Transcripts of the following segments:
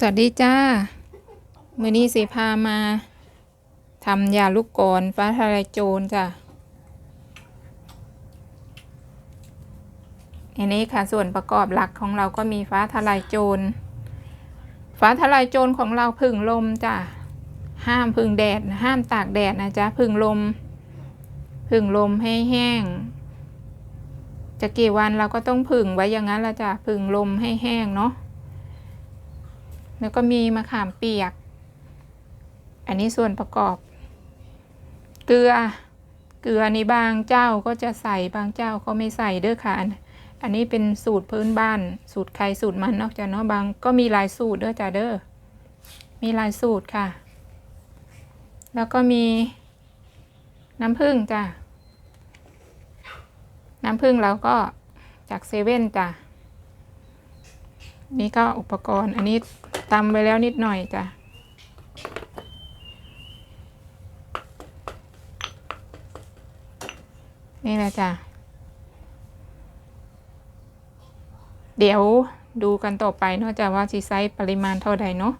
สวัสดีจ้า มือนี้สิพามาทำยาลูกกรอนฟ้าทลายโจรจ้ะ อันนี้ค่ะส่วนประกอบหลักของเราก็มีฟ้าทลายโจร ฟ้าทลายโจรของเราพึ่งลมจ้ะ ห้ามพึ่งแดด ห้ามตากแดดนะจ๊ะพึ่งลม พึ่งลมให้แห้ง จะกี่วันเราก็ต้องพึ่งไว้อย่างนั้นละจ้ะพึ่งลมให้แห้งเนาะ แล้วก็มีมะขามเปียก อันนี้ส่วนประกอบ เกลือ เกลือในบางเจ้าก็จะใส่บางเจ้าก็ไม่ใส่เด้อค่ะอันอันนี้เป็นสูตรพื้นบ้าน สูตรใครสูตรมันนอกจากเนาะบางก็มีหลายสูตรเด้อจ้าเด้อ มีหลายสูตรค่ะ แล้วก็มีน้ำผึ้งจ้ะ น้ำผึ้งเราก็จากเซเว่นจ้ะ นี่ก็อุปกรณ์ อันนี้ ตำไปแล้วนิดหน่อยจ้ะนี่แหละจ้ะ เดี๋ยวดูกันต่อไปเนาะจ้ะว่าสิไซส์ปริมาณเท่าใดเนาะ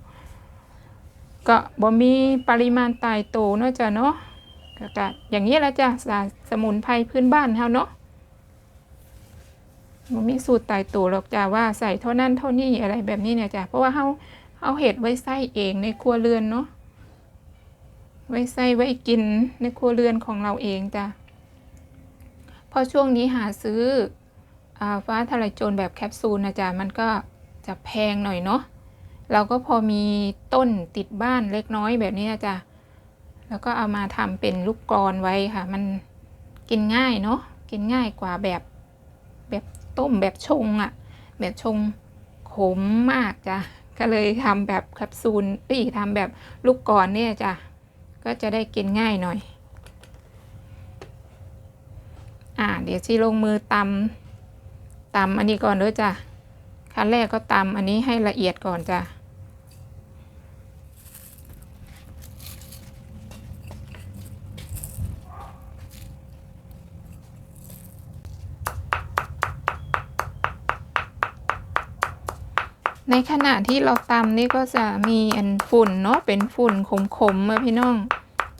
ก็บ่มีปริมาณตายโตเนาะจ้ะเนาะก็อย่างนี้แหละจ้ะสาสมุนไพรพื้นบ้านเฮาเนาะมันมีสูตรตายโตหรอกจ้าว่าใส่เท่านั้นเท่านี้อะไรแบบนี้เนี่ยจ้ะ เพราะว่าเฮา เฮาเห็ดไว้ใส่เองในครัวเรือนเนาะไว้ใส่ไว้กินในครัวเรือนของเราเองจ้ะเพราะช่วงนี้หาซื้ออฟ้าทลายโจรแบบแคปซูลนะจ๊ะมันก็จะแพงหน่อยเนาะเราก็พอมีต้นติดบ้านเล็กน้อยแบบนี้นะจ๊ะแล้วก็เอามาทำเป็นลูกกรอนไว้ค่ะ มันกินง่ายเนาะกินง่ายกว่าแบบแบบต้มแบบชงอะ่ะ แบบชงขมมากจ้ะ ก็เลยทำแบบแคปซูลเอ้ยทำแบบลูกกรอนเนี่ยจ้ะก็จะได้กินง่ายหน่อย อ่า เดี๋ยวที่ลงมือตำตำอันนี้ก่อนเด้อจ้ะขั้นแรกก็ตำอันนี้ให้ละเอียดก่อนจ้ะ ในขณะที่เราตำนี่ก็จะมีอันฝุ่นเนาะเป็นฝุ่นขมๆมาพี่น้อง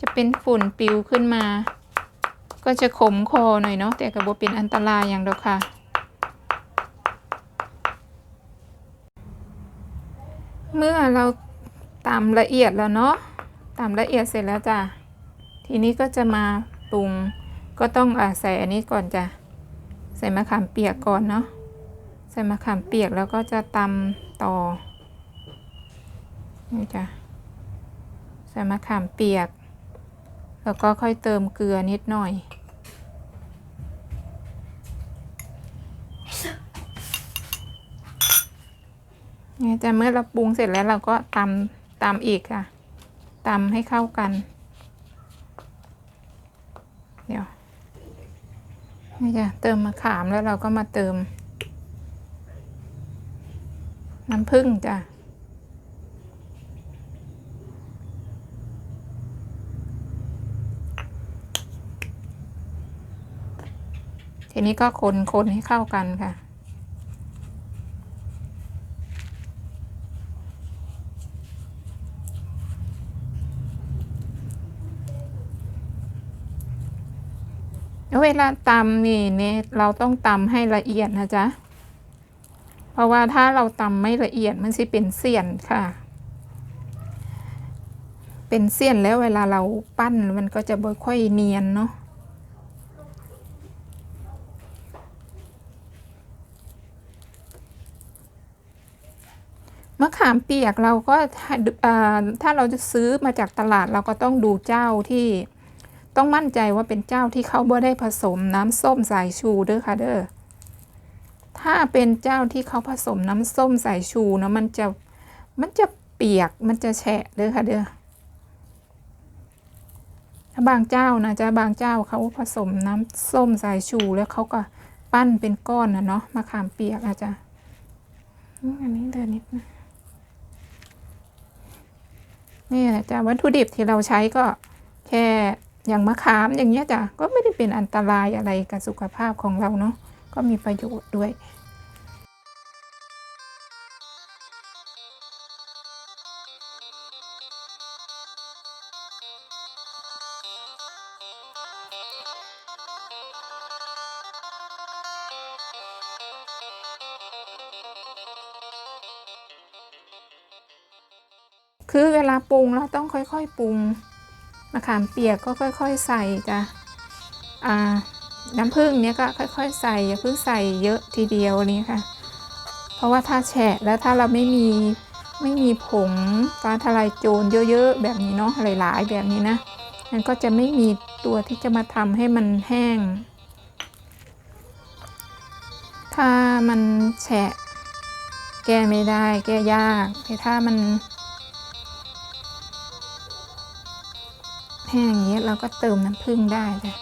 จะเป็นฝุ่นปิวขึ้นมา ก็จะขมคอหน่อยเนาะแต่ก็บ่เป็นอันตรายอย่างเดียวค่ะเมื่อเราตำละเอียดแล้วเนาะตำละเอียดเสร็จแล้วจ้ะทีนี้ก็จะมาปรุงก็ต้องอาใส่อันนี้ก่อนจ้ะใส่มะขามเปียกก่อนเนาะใส่มะขามเปียกแล้วก็จะตำ ต่อนี่จ้ะใส่มะขามเปียก แล้วก็ค่อยเติมเกลือนิดหน่อย นี่จะเมื่อเราปรุงเสร็จแล้วเราก็ตำตำอีกค่ะตำให้เข้ากัน เดี๋ยวนี่จ้ะเติมมะขามแล้วเราก็มาเติม น้ำผึ้งจ้ะทีนี้ก็คนคนให้เข้ากันค่ะแล้วเวลาตำนี่เนี่ยเราต้องตำให้ละเอียดนะจ๊ะ เพราะว่าถ้าเราตำไม่ละเอียดมันสิเป็นเสี้ยนค่ะ เป็นเสี้ยนแล้วเวลาเราปั้นมันก็จะบ่ค่อยเนียนเนาะมะขามเปียกเราก็ถ้าเราจะซื้อมาจากตลาดเราก็ต้องดูเจ้าที่ต้องมั่นใจว่าเป็นเจ้าที่เขาบ่ได้ผสมน้ำส้มสายชูเด้อค่ะเด้อ ถ้าเป็นเจ้าที่เขาผสมน้ำส้มสายชูเนาะมันจะมันจะเปียกมันจะแฉะเด้อค่ะเด้อถ้าบางเจ้านะจ๊ะบางเจ้าเขาผสมน้ำส้มสายชูแล้วเขาก็ปั้นเป็นก้อนนะเนาะมะขามเปียกอาจจะอันนี้เดินนิดนะนี่แหละจ้ะวัตถุดิบที่เราใช้ก็แค่อย่างมะขามอย่างเงี้ยจ้ะก็ไม่ได้เป็นอันตรายอะไรกับสุขภาพของเราเนาะก็มีประโยชน์ด้วย คือเวลาปรุงเราต้องค่อยๆปรุงมะขามเปียกก็ค่อย ๆ ใส่จ้ะน้ำผึ้งเนี้ยก็ค่อยๆ ใส่อย่าเพิ่งใส่เยอะทีเดียวนี้ค่ะ เพราะว่าถ้าแฉะแล้วถ้าเราไม่มีไม่มีผงฟ้าทลายโจรเยอะๆ แบบนี้เนาะหลายๆแบบนี้นะมันก็จะไม่มีตัวที่จะมาทำให้มันแห้ง ถ้ามันแฉะ แก้ไม่ได้แก้ยากแต่ถ้ามัน แห้งอย่างเงี้ยเราก็เติมน้ำผึ้งได้จ้ะ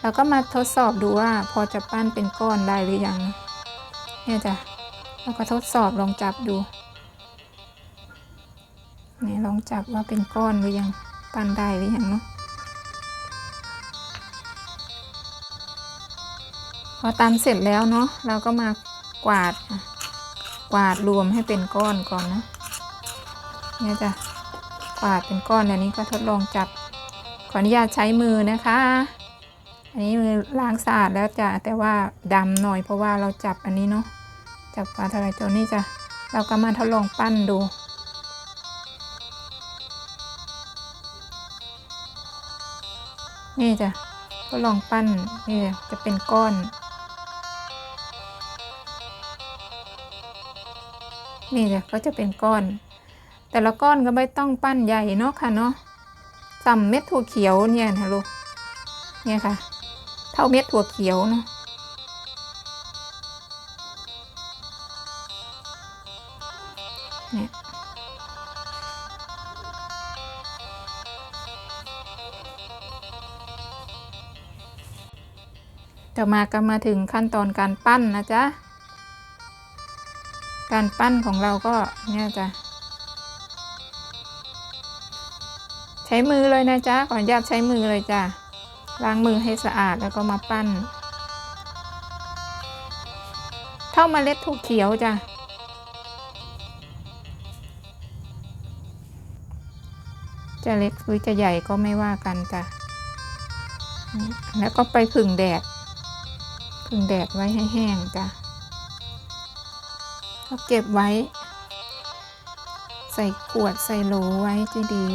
เราก็มาทดสอบดูว่าพอจะปั้นเป็นก้อนได้หรือยังเนี่ยจ้ะเราก็ทดสอบลองจับดูเนี่ยลองจับว่าเป็นก้อนหรือยังปั้นได้หรือยังเนาะพอตำเสร็จแล้วเนาะเราก็มากวาดกวาดรวมให้เป็นก้อนก่อนนะเนี่ยจ้ะกวาดเป็นก้อนอันนี้ก็ทดลองจับ ขออนุญาตใช้มือนะคะ อันนี้มือล้างสะอาดแล้วจ้ะแต่ว่าดำหน่อยเพราะว่าเราจับอันนี้เนาะจับปลาทะเลโจรนี่จะเราก็มาทดลองปั้นดูนี่จ้ะทดลองปั้นนี่จะจะเป็นก้อนนี่จ้ะก็จะเป็นก้อน แต่ละก้อนก็ไม่ต้องปั้นใหญ่เนาะค่ะเนาะ สัมเม็ดถั่วเขียวเนี่ยนะลูก เนี่ยค่ะ เท่าเม็ดถั่วเขียวเนาะเนี่ยต่อมาก็มาถึงขั้นตอนการปั้นนะจ๊ะ การปั้นของเราก็เนี่ยจ้ะ ช้มือเลยนะจ๊ะขออนุญาตใช้มือเลยจ้ะล้างมือให้สะอาดแล้วก็มาปั้น เท่าเมล็ดถั่วเขียวจ้ะจะเล็กหรือจะใหญ่ก็ไม่ว่ากันจ้ะแล้วก็ไปผึ่งแดดผึ่งแดดไว้ให้แห้งจ้ะก็เก็บไว้ ใส่ขวดใส่โหลไว้จะดี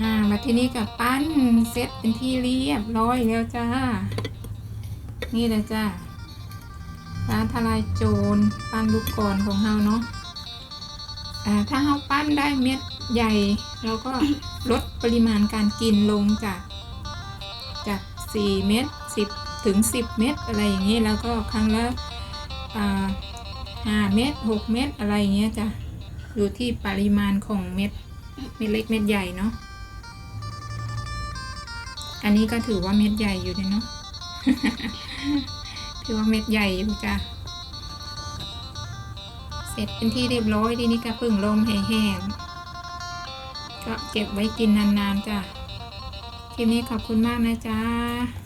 อ่ามาที่นี่กับปั้นเสร็จเป็นที่เรียบร้อยแล้วจ้า นี่เลยจ้าร้านทลายโจรปั้นลูกกรของเฮาเนาะอ่าถ้าเฮาปั้นได้เม็ดใหญ่ เราก็ลดปริมาณการกินลงจากจาก 4 เม็ด10 ถึง 10 เม็ดอะไรอย่างนี้แล้วก็ครั้งละอ่า5เม็ด6เม็ดอะไรอย่างเงี้ยจ้ะอยู่ที่ปริมาณของเม็ดเม็ดเล็กเม็ดใหญ่เนาะ อันนี้ก็ถือว่าเม็ดใหญ่อยู่เลยเนาะถือว่าเม็ดใหญ่อยู่จ้ะเสร็จเป็นที่เรียบร้อยทีนี้ก็พึ่งลมให้แห้งก็เก็บไว้กินนานๆจ้ะคลิปนี้ขอบคุณมากนะจ๊ะ